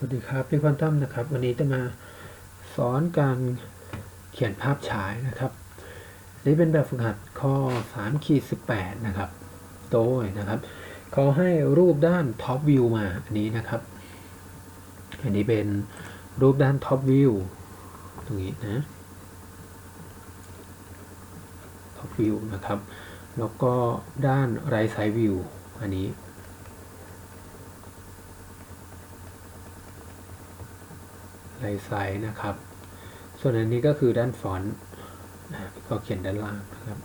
สวัสดีครับพี่ควอนตัมนะครับ วันนี้จะมาสอนการเขียนภาพฉายนะครับ นี่เป็นแบบฝึกหัดข้อ3ขีด18 นะครับโต้ยนะครับเขาให้รูปด้านท็อปวิวมาอันนี้นะครับ อันนี้เป็นรูปด้านท็อปวิวตรงนี้นะท็อปวิวนะครับ แล้วก็ด้านไรไซวิวอันนี้ ไลท์ไซส์นะครับ ส่วนอันนี้ก็คือด้านฟอนต์ก็เขียนด้านล่างนะครับ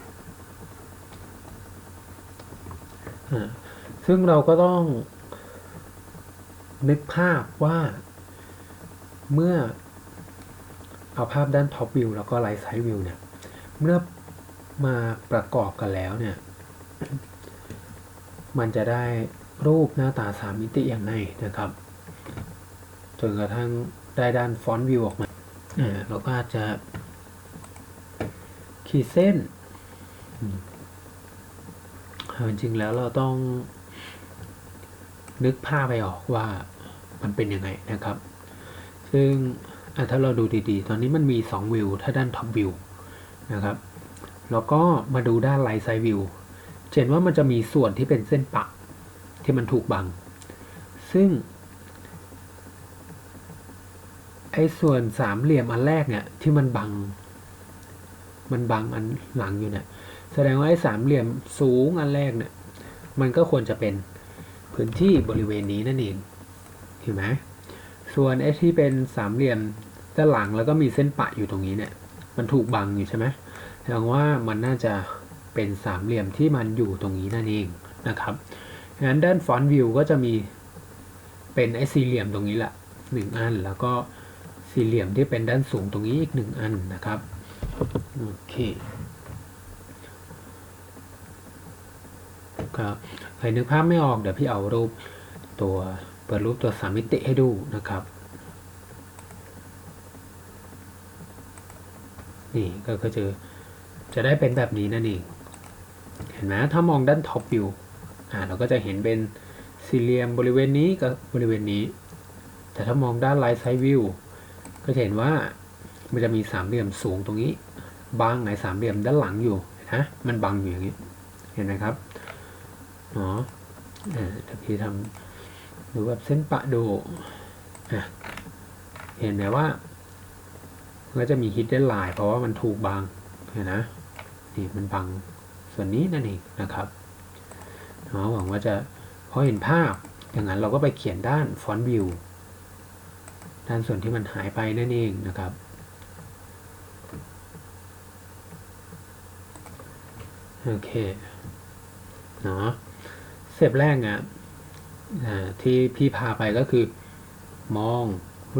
ซึ่งเราก็ต้อง นึกภาพว่า เมื่อเอาภาพด้านท็อปวิวแล้วก็ไลท์ไซส์วิวเนี่ย เมื่อมาประกอบกันแล้วเนี่ย มันจะได้รูปหน้าตาสามมิติอย่างไรนะครับ จนกระทั่ง ได้ด้านฟอนต์วิวออกมาอ่าเราก็อาจจะขีดเส้นอืมเอาจริงๆแล้วเราต้องนึกภาพไปออกว่ามันเป็นยังไงนะครับ ซึ่งอะถ้าเราดูดีๆ ตอนนี้มันมี 2 วิว ถ้าด้านท็อปวิวนะครับ แล้วก็มาดูด้านไลท์ไซด์วิวเห็นว่ามันจะมีส่วนที่เป็นเส้นปะที่มันถูกบัง ซึ่ง ไอ้ส่วนสามเหลี่ยมอันแรกเนี่ยที่มันบัง มันบังอันหลังอยู่เนี่ย แสดงว่าไอ้สามเหลี่ยมสูงอันแรกเนี่ย มันก็ควรจะเป็นพื้นที่บริเวณนี้นั่นเองเห็นไหมส่วนไอ้ที่เป็นสามเหลี่ยมด้านหลังแล้วก็มีเส้นปะอยู่ตรงนี้เนี่ย มันถูกบังอยู่ใช่ไหมแสดงว่ามันน่าจะเป็นสามเหลี่ยมที่มันอยู่ตรงนี้นั่นเองนะครับงั้นด้านฟอนต์วิวก็จะมีเป็นไอ้สี่เหลี่ยมตรงนี้แหละหนึ่งอันแล้วก็ สี่เหลี่ยมที่เป็นด้านสูงตรงนี้อีกหนึ่งอันนะครับ โอเคก็ใครนึกภาพไม่ออกเดี๋ยวพี่เอารูปตัวเปิดรูปตัวสามมิติให้ดูนะครับนี่ก็คือจะจะได้เป็นแบบนี้นั่นเอง เห็นไหมถ้ามองด้านท็อปวิวอ่าเราก็จะเห็นเป็นสี่เหลี่ยมบริเวณนี้กับบริเวณนี้ แต่ถ้ามองด้านไลท์ไซด์วิว ก็จะเห็นว่ามันจะมีสามเหลี่ยมสูงตรงนี้บังในสามเหลี่ยมด้านหลังอยู่นะมันบังอยู่อย่างนี้ เห็นไหมครับเนาะเดี๋ยวพี่ทำดูแบบเส้นปะดูเห็นไหมว่าก็จะมีฮิดเด้นไลน์เพราะว่ามันถูกบังเห็นนะนี่มันบังส่วนนี้นั่นเองนะครับเนาะหวังว่าจะพอเห็นภาพอย่างนั้นเราก็ไปเขียนด้านฟอนต์วิว ด้านส่วนที่มันหายไปนั่นเองนะครับ โอเคเนาะเสร็จแรกอะที่พี่พาไปก็คือ มอง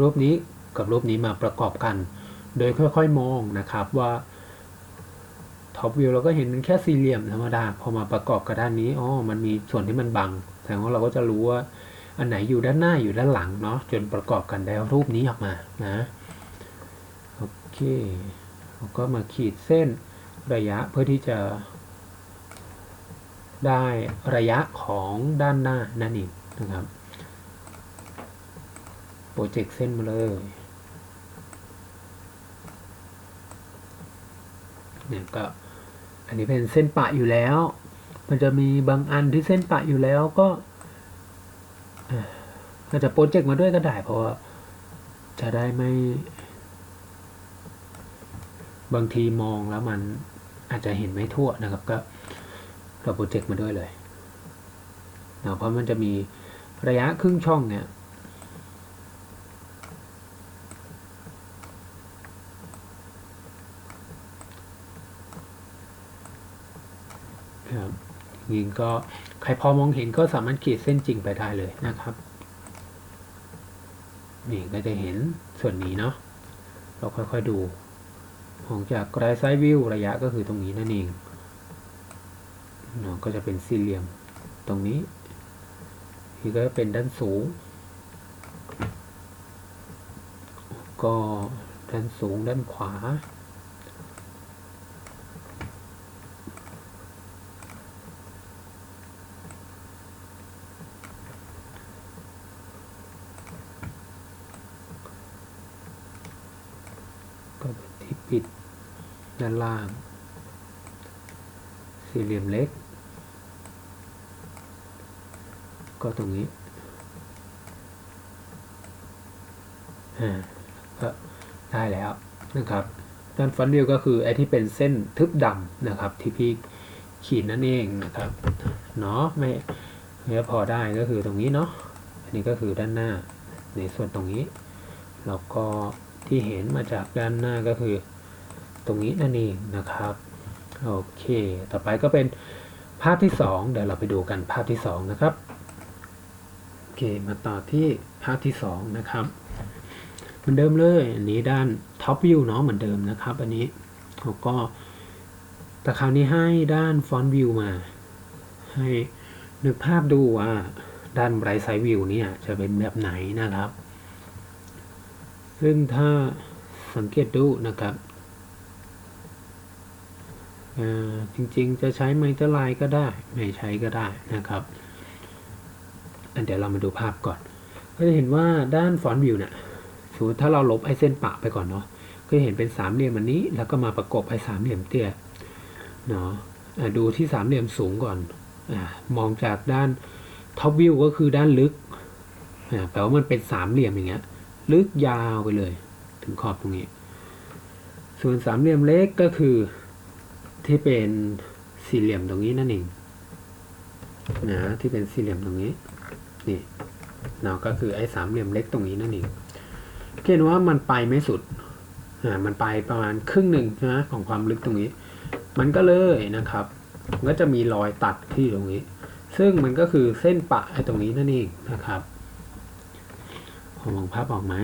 รูปนี้กับรูปนี้มาประกอบกัน โดยค่อยๆมองนะครับว่าท็อปวิวเราก็เห็นเป็นแค่สี่เหลี่ยมธรรมดา พอมาประกอบกับด้านนี้อ๋อมันมีส่วนที่มันบังแสดงว่าเราก็จะรู้ว่า อันไหนอยู่ด้านหน้าอยู่ด้านหลังเนาะจนประกอบกันได้รูปนี้ออกมานะโอเคเราก็มาขีดเส้นระยะเพื่อที่จะ ได้ระยะของด้านหน้านั่นเองนะครับโปรเจกต์เส้นมาเลยเนี่ยก็อันนี้เป็นเส้นปะอยู่แล้ว มันจะมีบางอันที่เส้นปะอยู่แล้วก็ อาจจะโปรเจกต์มาด้วยก็ได้ เพราะว่าจะได้ไม่ บางทีมองแล้วมันอาจจะเห็นไม่ทั่วนะครับ ก็เราโปรเจกต์มาด้วยเลยนะเพราะมันจะมีระยะครึ่งช่องเนี่ยครับ ยิงก็ใครพอมองเห็นก็สามารถขีดเส้นจริงไปได้เลยนะครับนี่ก็จะเห็นส่วนนี้เนาะเราค่อยๆดูมองจากไกลไซด์วิวระยะก็คือตรงนี้นั่นเองเนาะก็จะเป็นสี่เหลี่ยมตรงนี้นี่ก็เป็นด้านสูง ก็ด้านสูงด้านขวา ก็ที่ปิด ด้านล่าง สี่เหลี่ยมเล็ก ก็ตรงนี้อ่าก็ได้แล้วนะครับด้านฟอนต์วิวก็คือไอ้ที่เป็นเส้นทึบดำนะครับ ที่พี่ขีดนั่นเองนะครับเนาะไม่ไม่พอได้ก็คือตรงนี้เนาะอันนี้ก็คือด้านหน้าในส่วนตรงนี้แล้วก็ที่เห็นมาจากด้านหน้าก็คือ ตรงนี้นั่นเองนะครับโอเค ต่อไปก็เป็นภาพที่สองเดี๋ยวเราไปดูกันภาพที่สองนะครับโอเคมาต่อที่ภาพที่สองนะครับเหมือนเดิมเลยอันนี้ด้านท็อปวิวเนาะเหมือนเดิมนะครับอันนี้แล้วก็แต่คราวนี้ให้ด้านฟอนต์วิวมา ให้นึกภาพดูว่าด้านไบรท์ไซด์วิวเนี่ยจะเป็นแบบไหนนะครับ ซึ่งถ้าสังเกตดูนะครับ จริงๆ จะใช้ไมเตอร์ไลน์ก็ได้ ไม่ใช้ก็ได้นะครับอันเดี๋ยวเรามาดูภาพก่อน ก็จะเห็นว่าด้านฟอนต์วิวเนี่ยสมมติถ้าเราลบไอ้เส้นปะไปก่อนเนาะก็จะเห็นเป็นสามเหลี่ยมอันนี้ แล้วก็มาประกบไอ้สามเหลี่ยมเตี้ยเนาะดูที่สามเหลี่ยมสูงก่อนอมองจากด้านท็อปวิวก็คือด้านลึกแปลว่ามันเป็นสามเหลี่ยมอย่างเงี้ย ลึกยาวไปเลย ถึงขอบตรงนี้ ส่วนสามเหลี่ยมเล็กก็คือ ที่เป็นสี่เหลี่ยมตรงนี้นั่นเองนะที่เป็นสี่เหลี่ยมตรงนี้นี่เนาะก็คือไอ้สามเหลี่ยมเล็กตรงนี้นั่นเองเห็นว่ามันไปไม่สุดอ่ามันไปประมาณครึ่งหนึ่งนะของความลึกตรงนี้ มันก็เลยนะครับก็จะมีรอยตัดที่ตรงนี้ ซึ่งมันก็คือเส้นปะไอ้ตรงนี้นั่นเองนะครับพอมองภาพออกไหม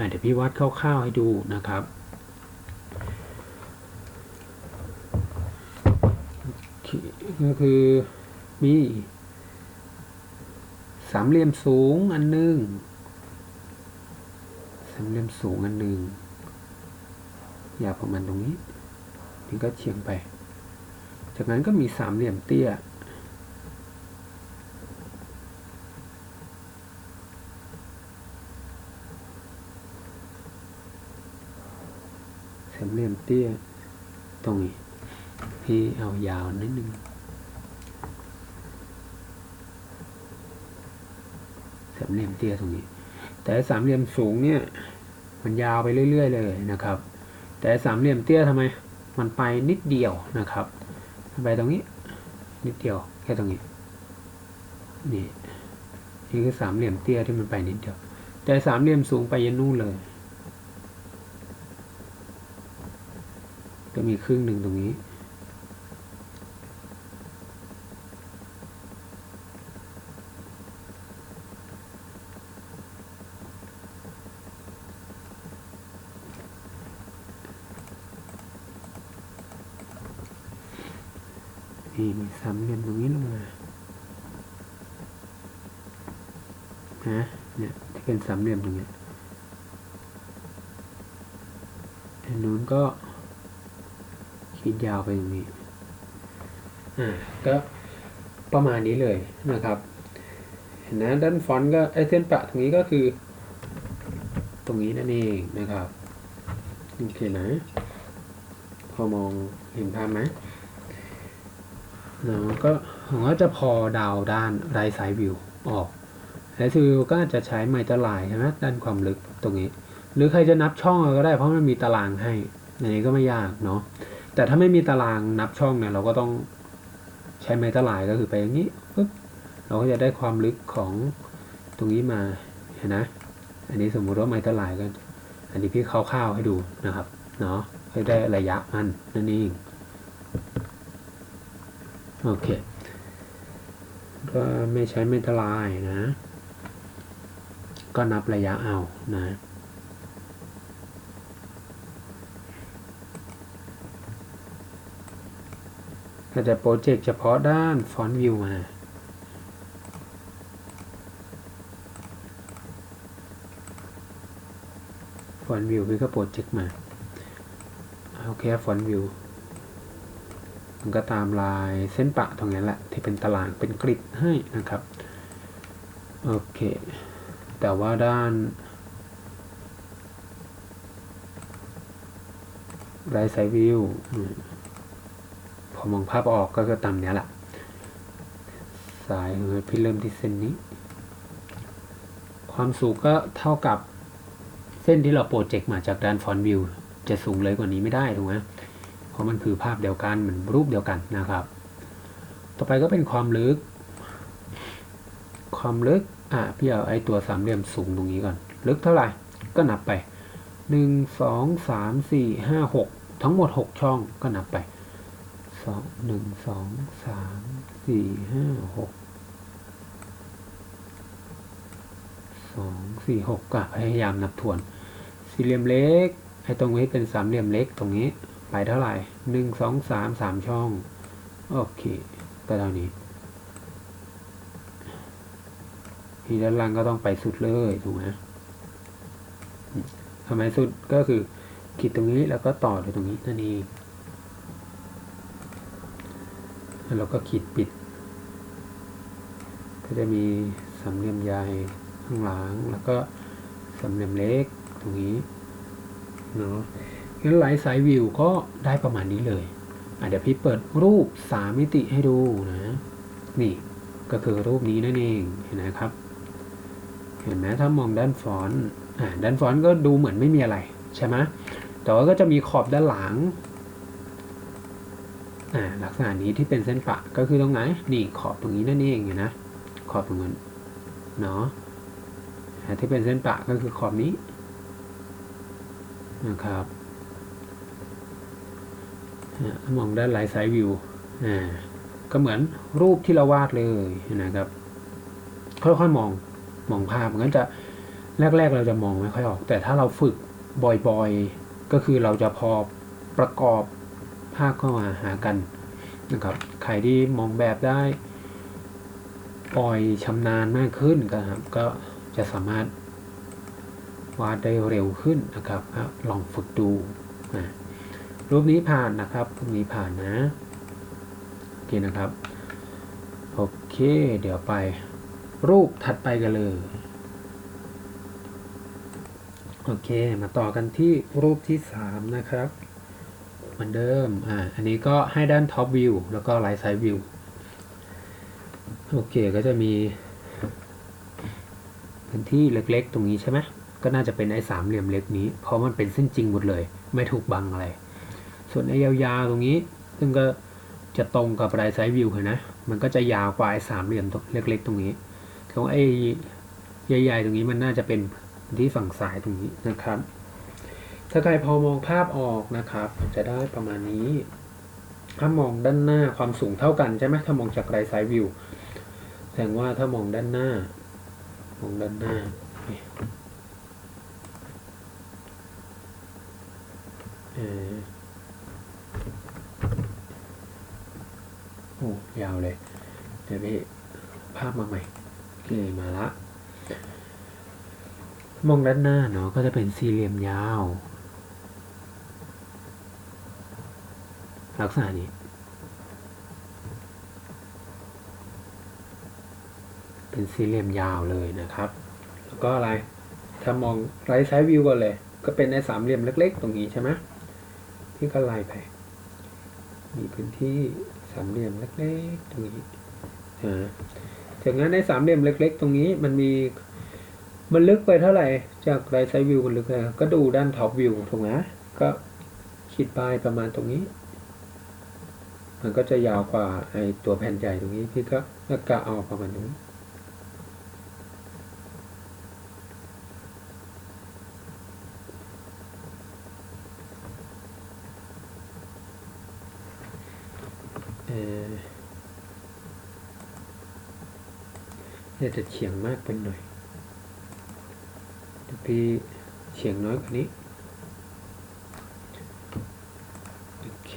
าเดี๋ยวพี่วัดคร่าวๆให้ดูนะครับโอเค ก็คือมีสามเหลี่ยมสูงอันหนึ่งสามเหลี่ยมสูงอันหนึ่งยาวประมาณตรงนี้นี่ก็เฉียงไป จากนั้นก็มีสามเหลี่ยมเตี้ยสามเหลี่ยมเตี้ยตรงนี้ พี่เอายาวนิดนึงสามเหลี่ยมเตี้ยตรงนี้ แต่สามเหลี่ยมสูงเนี่ย มันยาวไปเรื่อย ๆ เลยนะครับ แต่สามเหลี่ยมเตี้ยทำไม มันไปนิดเดียวนะครับไปตรงนี้ นิดเดียว แค่ตรงนี้ นี่นี่คือสามเหลี่ยมเตี้ยที่มันไปนิดเดียว แต่สามเหลี่ยมสูงไปยันนู่นเลยก็มีครึ่งหนึ่งตรงนี้ นี่มีสามเหลี่ยมตรงนี้ลงมาฮะเนี่ยที่เป็นสามเหลี่ยมตรงเนี้ยอันนู้นก็ขีดยาวไปตรงนี้อ่าก็ประมาณนี้เลยนะครับ เห็นนะด้านฟอนต์ก็ไอเส้นปะตรงนี้ก็คือ ตรงนี้นั่นเองนะครับโอเคนะพอมองเห็นภาพไหม นะก็ผมก็จะพอดาวด้านไรไซด์วิวออกไรไซด์วิวก็จะใช้ไมเตอร์ไลน์ใช่ไหมด้านความลึกตรงนี้ หรือใครจะนับช่องก็ได้เพราะมันมีตารางให้อันนี้ก็ไม่ยากเนาะแต่ถ้าไม่มีตารางนับช่องเนี่ยเราก็ต้องใช้ไมเตอร์ไลน์ก็คือไปอย่างนี้ปุ๊บเราก็จะได้ความลึกของตรงนี้มาเห็นนะอันนี้สมมุติว่าไมเตอร์ไลน์ก็อันนี้พี่คร่าวๆให้ดูนะครับเนาะให้ได้ระยะมันนั่นเอง โอเค ก็ไม่ใช้เมตาลน์นะ ก็นับระยะเอานะถ้าจะโปรเจกต์เฉพาะด้านฟอนต์วิวมาฟอนต์วิวพี่ก็โปรเจกต์มาเอาแค่ฟอนต์วิว มันก็ตามลายเส้นปะตรงนี้แหละ ที่เป็นตารางเป็นกริดให้นะครับ โอเค แต่ว่าด้านไรไซวิวพอมองภาพออกก็คือตามนี้แหละ สายเออพี่เริ่มที่เส้นนี้ ความสูงก็เท่ากับเส้นที่เราโปรเจกต์มาจากด้านฟอนต์วิวจะสูงเลยกว่านี้ไม่ได้ถูกไหม เพราะมันคือภาพเดียวกันเหมือนรูปเดียวกันนะครับ ต่อไปก็เป็นความลึก ความลึกอะพี่เอาไอ้ตัวสามเหลี่ยมสูงตรงนี้ก่อน ลึกเท่าไหร่ก็นับไปหนึ่งสองสามสี่ห้าหกทั้งหมดหกช่องก็นับไปสองหนึ่งสองสามสี่ห้าหกสองสี่หกก็พยายามนับทวน สี่เหลี่ยมเล็กไอ้ตรงนี้เป็นสามเหลี่ยมเล็กตรงนี้ ไปเท่าไหร่หนึ่งสองสามสามช่อง โอเคก็เท่านี้ ทีด้านล่างก็ต้องไปสุดเลยถูกไหมทำไมสุดก็คือขีดตรงนี้แล้วก็ต่อด้วยตรงนี้นั่นเองแล้วเราก็ขีดปิด ก็จะมีสามเหลี่ยมใหญ่ข้างหลังแล้วก็สามเหลี่ยมเล็กตรงนี้เนาะ ไลท์ไซด์วิวก็ได้ประมาณนี้เลยเดี๋ยวพี่เปิดรูปสามมิติให้ดูนะ นี่ก็คือรูปนี้นั่นเองเห็นไหมครับ เห็นไหมถ้ามองด้านฟอนต์อ่าด้านฟอนต์ก็ดูเหมือนไม่มีอะไรใช่ไหมแต่ว่าก็จะมีขอบด้านหลังลักษณะนี้ที่เป็นเส้นปะก็คือตรงไหนนี่ขอบตรงนี้นั่นเองเห็นะ ขอบตรงนั้นเนาะที่เป็นเส้นปะก็คือขอบนี้นะครับ มองด้านลท์ไซด์วิวก็เหมือนรูปที่เราวาดเลยนะครับค่อยๆมองมองภาพมันจะแรก ๆ เราจะมองไม่ค่อยออก แต่ถ้าเราฝึกบ่อยๆ ก็คือเราจะพอประกอบภาพเข้ามาหากันนะครับใครที่มองแบบได้ปล่อยชำนาญมากขึ้นก็ครับก็จะสามารถวาดได้เร็วขึ้นนะครับลองฝึกดูนะ รูปนี้ผ่านนะครับรูปนี้ผ่านนะโอเคนะครับโอเค เดี๋ยวไป รูปถัดไปกันเลยโอเค มาต่อกันที่รูปที่ 3 นะครับเหมือนเดิมอ่าอันนี้ก็ให้ด้านท็อปวิวแล้วก็ไลท์ไซด์วิวโอเคก็จะมีพื้นที่เล็กๆ ตรงนี้ใช่ไหมก็น่าจะเป็นไอ้สามเหลี่ยมเล็กนี้ เพราะมันเป็นเส้นจริงหมดเลย ไม่ถูกบังอะไร ส่วนไอ้ยาวๆตรงนี้ ซึ่งก็จะตรงกับไลท์ไซด์วิวเห็นนะ มันก็จะยาวกว่าไอ้สามเหลี่ยมเล็ก ๆ ตรงนี้ของไอ้ใหญ่ๆตรงนี้มันน่าจะเป็นที่ฝั่งซ้ายตรงนี้นะครับ ถ้าใครพอมองภาพออกนะครับ จะได้ประมาณนี้ ถ้ามองด้านหน้าความสูงเท่ากันใช่ไหมถ้ามองจากไรไซด์วิวแสดงว่าถ้ามองด้านหน้ามองด้านหน้าเออ โอ้ยาวเลย เดี๋ยวพี่ภาพมาใหม่โอเคมาละ มองด้านหน้าเนาะก็จะเป็นสี่เหลี่ยมยาว ลักษณะนี้เป็นสี่เหลี่ยมยาวเลยนะครับ แล้วก็อะไร ถ้ามองไรท์ไซด์วิวก่อนเลย ก็เป็นในสามเหลี่ยมเล็ก ๆ ตรงนี้ใช่ไหมพี่ก็ไล่ไป มีพื้นที่ สามเหลี่ยมเล็กๆตรงนี้อ่าจากนั้นในสามเหลี่ยมเล็ก ๆ ตรงนี้มันมีมันลึกไปเท่าไหร่ จากไรไซด์วิวมันลึกเลยก็ดูด้านท็อปวิวถูกไหมก็ขีดปลายประมาณตรงนี้ มันก็จะยาวกว่าไอตัวแผ่นใหญ่ตรงนี้ พี่ก็ก็กะเอาประมาณนี้เออ เนี่ยจะเฉียงมากไปหน่อยพี่เฉียงน้อยกว่านี้โอเค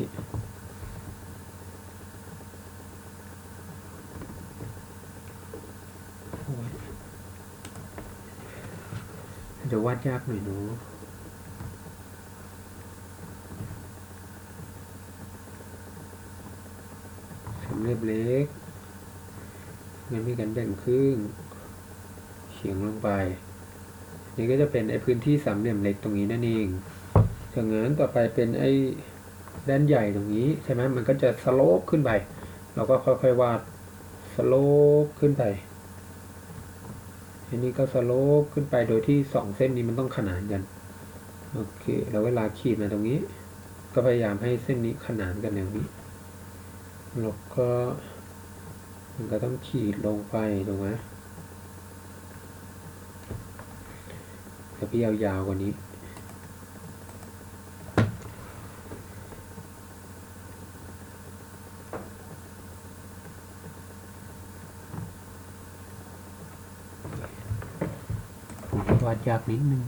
จะวาดยากหน่อยเนาะสำเร็จเล็ก งั้นมีการแบ่งครึ่งเฉียงลง ไป นี่ก็จะเป็นไอ้พื้นที่สามเหลี่ยมเล็กตรงนี้นั่นเองจากนั้นต่อไปเป็นไอ้ด้านใหญ่ตรงนี้ใช่ไหมมันก็จะสโลปขึ้นไป เราก็ค่อยๆวาดสโลปขึ้นไปอันนี้ก็สโลปขึ้นไปโดยที่สองเส้นนี้มันต้องขนานกันโอเคแล้วเวลาขีดมาตรงนี้ ก็พยายามให้เส้นนี้ขนานกันอย่างนี้แล้วก็มันก็ต้องขีดลงไปถูกไหม แต่พี่ยาวๆกว่านี้ ผมวาดยากนิดนึง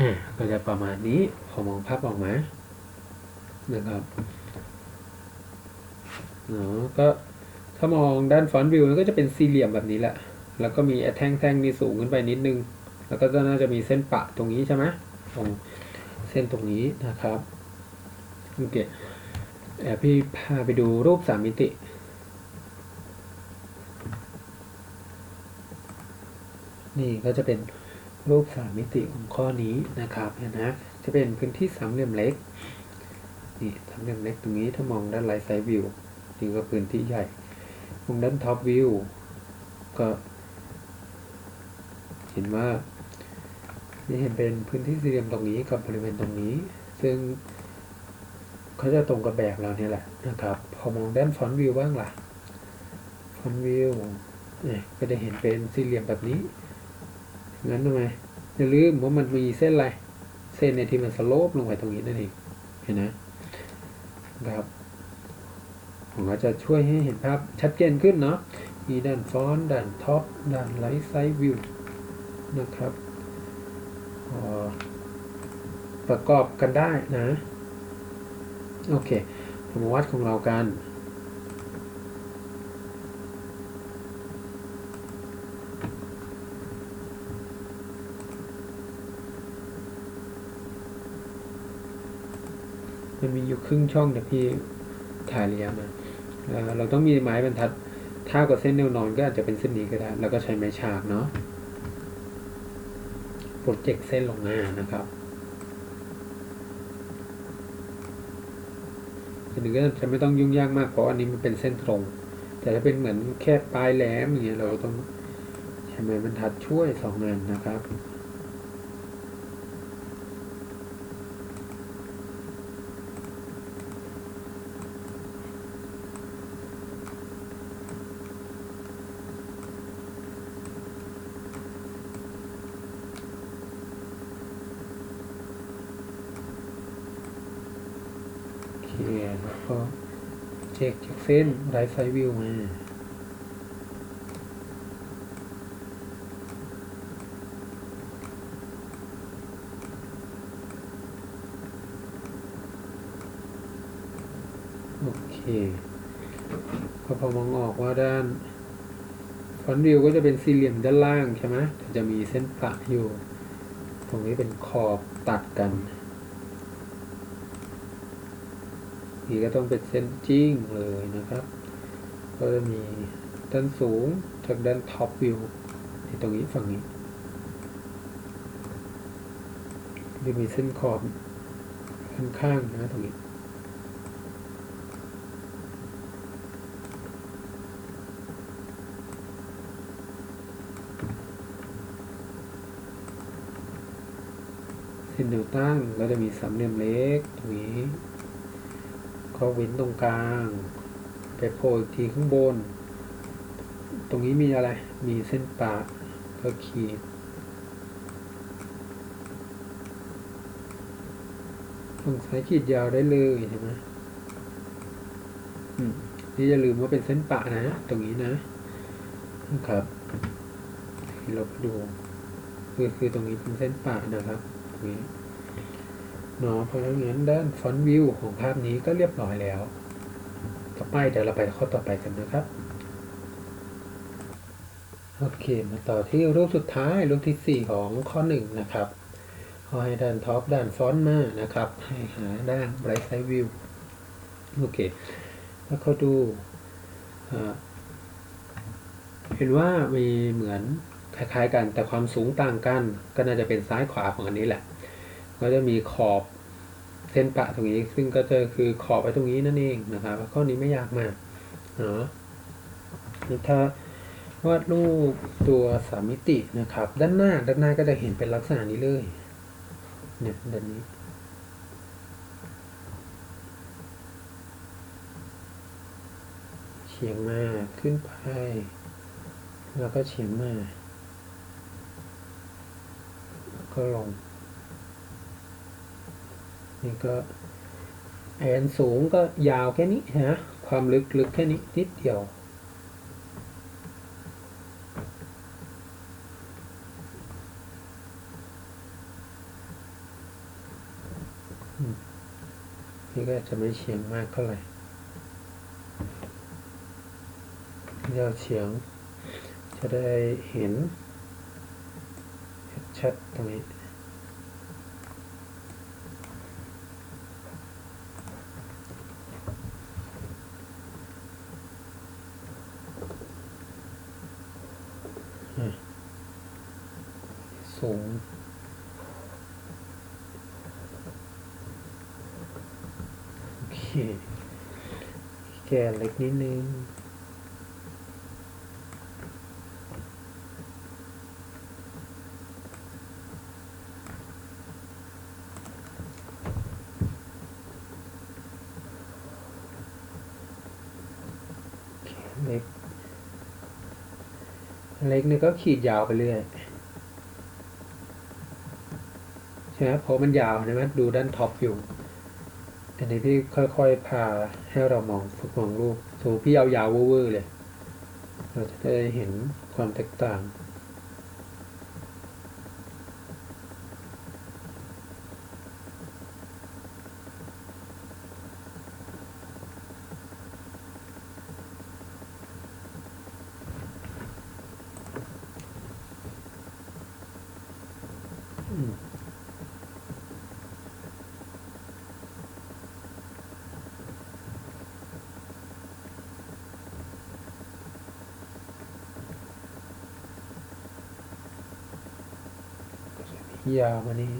อ่าก็จะประมาณนี้พอมองภาพออกไหมนะครับเนาะก็ ถ้ามองด้านฟอนต์วิวมันก็จะเป็นสี่เหลี่ยมแบบนี้แหละ แล้วก็มีแท่งแท่งนี่สูงขึ้นไปนิดนึง แล้วก็น่าจะมีเส้นปะตรงนี้ใช่ไหมตรงเส้นตรงนี้นะครับโอเคเดี๋ยวพี่พาไปดูรูปสามมิติ นี่ก็จะเป็นรูปสามมิติของข้อนี้นะครับเห็นนะจะเป็นพื้นที่สามเหลี่ยมเล็กนี่สามเหลี่ยมเล็กตรงนี้ถ้ามองด้านไลท์ไซด์วิวนี่ก็พื้นที่ใหญ่ มองด้านท็อปวิวก็เห็นว่านี่เห็นเป็นพื้นที่สี่เหลี่ยมตรงนี้กับบริเวณตรงนี้ ซึ่งเขาจะตรงกับแบบเราเนี่ยแหละนะครับ พอมองด้านฟอนต์วิวบ้างล่ะฟอนต์วิวเนี่ยก็จะเห็นเป็นสี่เหลี่ยมแบบนี้งั้นทำไมอย่าลืมว่ามันมีเส้นอะไร เส้นเนี่ยที่มันสโลปลงไปตรงนี้นั่นเองเห็นนะครับ ผมก็จะช่วยให้เห็นภาพชัดเจนขึ้นเนาะมีด้านฟอนต์ด้านท็อปด้านไลท์ไซด์วิวนะครับพอประกอบกันได้นะ โอเคเรามาวัดของเรากันมันมีอยู่ครึ่งช่องแต่พี่ถ่ายระยมา เราต้องมีไม้บรรทัดเท่ากับเส้นแนวนอนก็อาจจะเป็นเส้นนี้ก็ได้ แล้วก็ใช้ไม้ฉากเนาะโปรเจกต์เส้นลงมานะครับอันนี้ก็จะไม่ต้องยุ่งยากมากเพราะอันนี้มันเป็นเส้นตรง แต่ถ้าเป็นเหมือนแค่ปลายแหลมอย่างเงี้ยเราต้องใช้ไม้บรรทัดช่วยสองอันนะครับ โอเคแล้วก็ เช็คจากเส้นไรไซวิวมาโอเค ก็พอมองออกว่าด้านฟอนต์วิวก็จะเป็นสี่เหลี่ยมด้านล่างใช่ไหมแต่จะมีเส้นประอยู่ ตรงนี้เป็นขอบตัดกันีก็ต้องเป็นเส้นจิ้งเลยนะครับ ก็จะมีด้านสูงจากด้านท็อปวิวที่ตรงนี้ฝั่งนี้จะมีเส้นขอบข้างๆนะตรงนี้เส้นแนวตั้งก็จะมีสามเหลี่ยมเล็กตรงนี้ ก็เว้นตรงกลางไปโผล่อีกทีข้างบน ตรงนี้มีอะไร มีเส้นปะก็ขีดฝั่งซ้ายขีดยาวได้เลยใช่ไหมอืมนี่อย่าลืมว่าเป็นเส้นปะนะ ตรงนี้นะนะครับที่เราดู คือคือตรงนี้เป็นเส้นปะนะครับตรงนี้ เนาะเพราะงั้นด้านฟอนต์วิวของภาพนี้ก็เรียบร้อยแล้ว ต่อไปเดี๋ยวเราไปข้อต่อไปกันนะครับโอเคมาต่อที่รูปสุดท้ายรูปที่สี่ของข้อหนึ่งนะครับเขาให้ด้านท็อปด้านฟอนต์มานะครับ ให้หาด้านไบรท์ไซด์วิวโอเค แล้วเขาดูเห็นว่ามีเหมือนคล้ายๆกันแต่ความสูงต่างกัน ก็น่าจะเป็นซ้ายขวาของอันนี้แหละ ก็จะมีขอบเส้นปะตรงนี้ ซึ่งก็จะคือขอบไว้ตรงนี้นั่นเองนะครับข้อนี้ไม่ยากมากเนาะถ้าวาดรูปตัวสามมิตินะครับ ด้านหน้าด้านหน้าก็จะเห็นเป็นลักษณะนี้เลยเนี่ยด้านนี้เฉียงมาขึ้นไป แล้วก็เฉียงมาก็ลง นี่ก็แอนสูงก็ยาวแค่นี้ฮะความลึกลึกแค่นี้นิดเดียว นี่ก็จะไม่เฉียงมากเท่าไหร่ยาวเฉียงจะได้เห็นชัดตรงนี้ สูง โอเค แก่เล็กนิดนึงเล็ก เล็กนี่ก็ขีดยาวไปเรื่อย นะครับเพราะมันยาวใช่ไหมดูด้านท็อปอยู่อันนี้พี่ค่อยๆพาให้เรามองฝึกมองรูปสูพี่ยาวเวอร์ๆเลย เราจะได้เห็นความแตกต่าง ยาวมานี้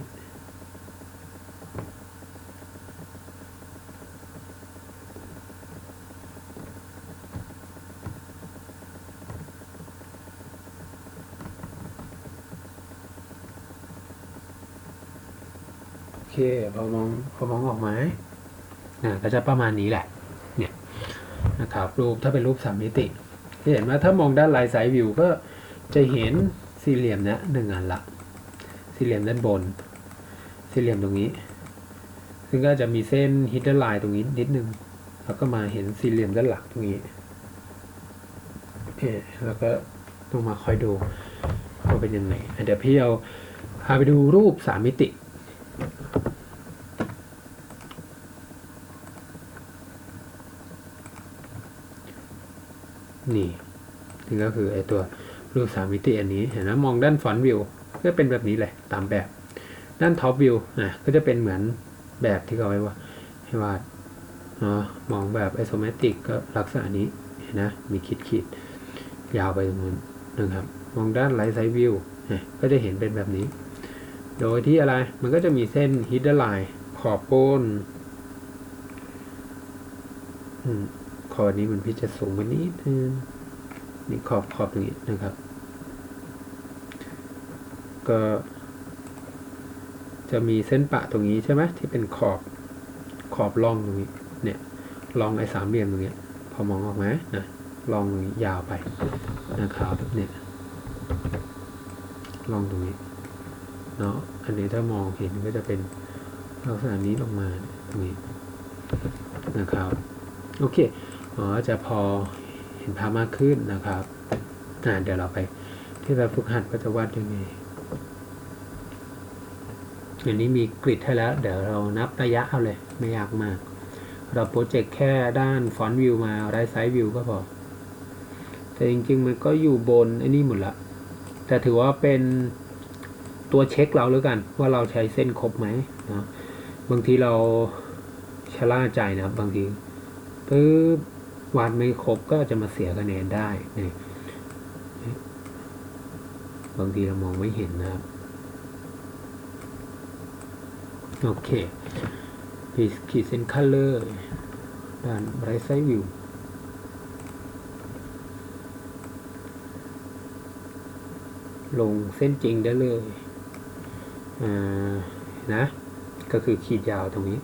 โอเคพอมองพอมองออกไหมอ่าก็จะประมาณนี้แหละ เนี่ยนะครับรูปถ้าเป็นรูปสามมิติที่เห็นว่าถ้ามองด้านลน์ไซด์วิวก็จะเห็นสี่เหลี่ยมเนี้ยหนึ่งอันละ สี่เหลี่ยมด้านบน สี่เหลี่ยมตรงนี้ ซึ่งก็จะมีเส้นฮิดเดอร์ไลน์ตรงนี้นิดนึง แล้วก็มาเห็นสี่เหลี่ยมด้านหลังตรงนี้โอเคแล้วก็ต้องมาคอยดูว่าเป็นยังไงเดี๋ยวพี่เอาพาไปดูรูปสามมิตินี่นี่ก็คือไอตัวรูปสามมิติอันนี้ เห็นไหมมองด้านฟอนต์วิว ก็เป็นแบบนี้แหละตามแบบ ด้านท็อปวิวนะก็จะเป็นเหมือนแบบที่เขาไว้ว่าให้วาดเนาะมองแบบไอโซเมตริกก็ลักษณะนี้นะมีขีดขีดยาวไปตรงนู้นนะครับ มองด้านไลท์ไซด์วิวก็จะเห็นเป็นแบบนี้ โดยที่อะไรมันก็จะมีเส้นฮิดเดอร์ไลน์ขอบโป้นขอบนี้มันพี่จะสูงกว่านี้นึงนี่ขอบขอบตรงนี้นะครับ ก็จะมีเส้นปะตรงนี้ใช่ไหมที่เป็นขอบขอบร่องตรงนี้เนี่ยร่องไอ้สามเหลี่ยมตรงนี้พอมองออกไหมนะร่องตรงนี้ยาวไปนะครับเนี่ยร่องตรงนี้เนาะอันนี้ถ้ามองเห็นก็จะเป็นลักษณะนี้ลงมาตรงนี้นะครับโอเคอ๋อจะพอเห็นภาพมากขึ้นนะครับอ่าเดี๋ยวเราไปที่แบบฝึกหัดก็จะวาดยังไง อันนี้มีกริดให้แล้ว เดี๋ยวเรานับระยะเอาเลย ไม่ยากมาก เราโปรเจกต์แค่ด้านฟอนต์วิวมาไรไซส์วิวก็พอ แต่จริงๆ มันก็อยู่บนไอ้นี่หมดละ แต่ถือว่าเป็นตัวเช็คเราแล้วกัน ว่าเราใช้เส้นครบไหมนะบางทีเราชะล่าใจนะบบางทีปึ๊บวาดไม่ครบก็จะมาเสียคะแนนได้นี่บางทีเรามองไม่เห็นนะครับ โอเคพีขีดเส้นคัลเลอร์ด้านไรไซวิวลงเส้นจริงได้เลยอ่านะ ก็คือขีดยาวตรงนี้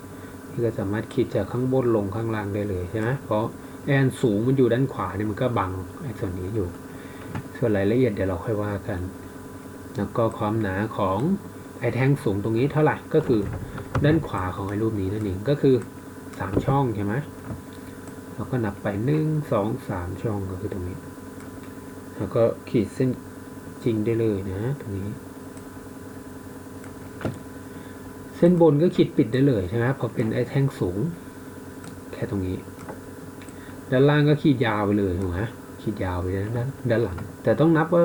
ที่ก็สามารถขีดจากข้างบนลงข้างล่างได้เลยใช่ไหมเพราะแอนสูงมันอยู่ด้านขวาเนี่ยมันก็บังไอ้ส่วนนี้อยู่ ส่วนรายละเอียดเดี๋ยวเราค่อยว่ากัน แล้วก็ความหนาของ ไอ้แท่งสูงตรงนี้เท่าไหร่ก็คือด้านขวาของไอ้รูปนี้นั่นเองก็คือสามช่องใช่ไหมเราก็นับไปหนึ่งสองสามช่องก็คือตรงนี้ แล้วก็ขีดเส้นจริงได้เลยนะตรงนี้ เส้นบนก็ขีดปิดได้เลยใช่ไหมพอเป็นไอ้แท่งสูง แค่ตรงนี้ ด้านล่างก็ขีดยาวไปเลยถูกไหมขีดยาวไปด้านด้านด้านหลัง แต่ต้องนับว่า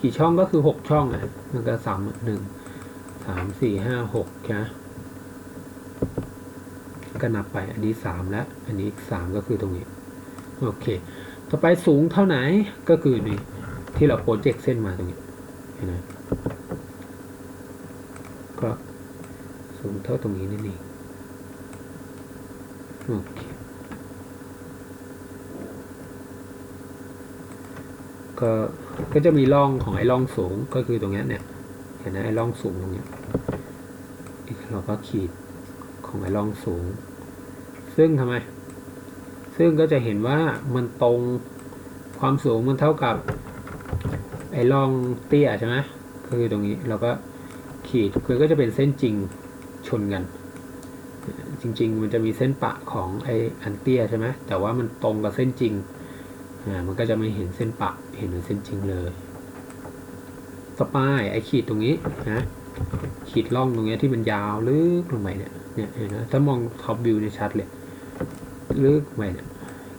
กี่ช่องก็คือหกช่องอะมันก็สามหนึ่ง สามสี่ห้าหกใช่ก็นับไปอันนี้สามแล้ว อันนี้สามก็คือตรงนี้ โอเค ต่อไปสูงเท่าไหนก็คือนี่ที่เราโปรเจกต์เส้นมาตรงนี้เห็นไหมก็สูงเท่าตรงนี้นี่นี่โอเคก็ก็จะมีร่องของไอ้ร่องสูงก็คือตรงนี้เนี่ย ห็นไหมไอ้ร่องสูงตรงเนี้ยเราก็ขีดของไอ้ร่องสูง ซึ่งทำไม ซึ่งก็จะเห็นว่ามันตรงความสูงมันเท่ากับ ไอ้ร่องเตี้ยใช่ไหมก็คือตรงนี้เราก็ขีดคือก็จะเป็นเส้นจริงชนกัน จริง ๆ มันจะมีเส้นปะของไอ้อันเตี้ยใช่ไหมแต่ว่ามันตรงกับเส้นจริงอ่ามันก็จะไม่เห็นเส้นปะเห็นเป็นเส้นจริงเลย สปายไอ้ขีดตรงนี้นะขีดร่องตรงนี้ที่มันยาวลึกลงไปเนี่ยเนี่ยเห็นไหมถ้ามองท็อปวิวเนี่ยชัดเลยลึกไปเนี่ย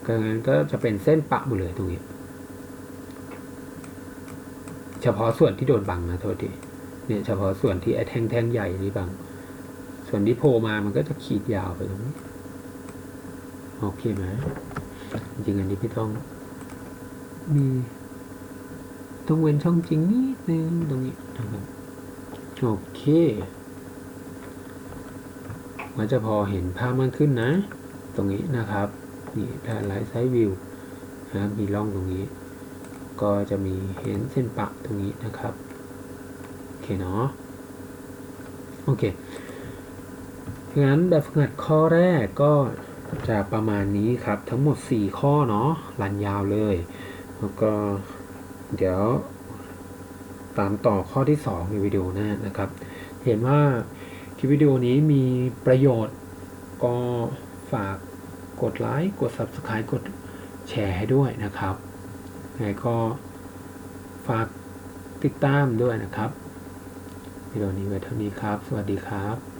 ก็งั้นก็จะเป็นเส้นปะหมดเลยตรงนี้ เฉพาะส่วนที่โดนบังนะโทษทีเนี่ยเฉพาะส่วนที่ไอแท่งแท่งใหญ่นี่บัง ส่วนที่โผล่มามันก็จะขีดยาวไปตรงนี้โอเคไหมจริงอันนี้พี่ต้องมี ต้องเว้นช่องจริงนิดนึงตรงนี้นะครับโอเคมันจะพอเห็นภาพมากขึ้นนะ ตรงนี้นะครับนี่ด้านไลท์ไซด์วิวนะมีร่องตรงนี้ ก็จะมีเห็นเส้นปะตรงนี้นะครับโอเคเนาะโอเคงั้นแบบฝึกหัดข้อแรกก็จะประมาณนี้ครับ ทั้งหมด 4 ข้อเนาะรันยาวเลย แล้วก็ เดี๋ยวตามต่อข้อที่ 2 ในวิดีโอหน้านะครับ เห็นว่าคลิปวิดีโอนี้มีประโยชน์ก็ฝากกดไลค์กด Subscribe กดแชร์ให้ด้วยนะครับยังไงก็ฝากติดตามด้วยนะครับวิดีโอนี้ไว้เท่านี้ครับ สวัสดีครับ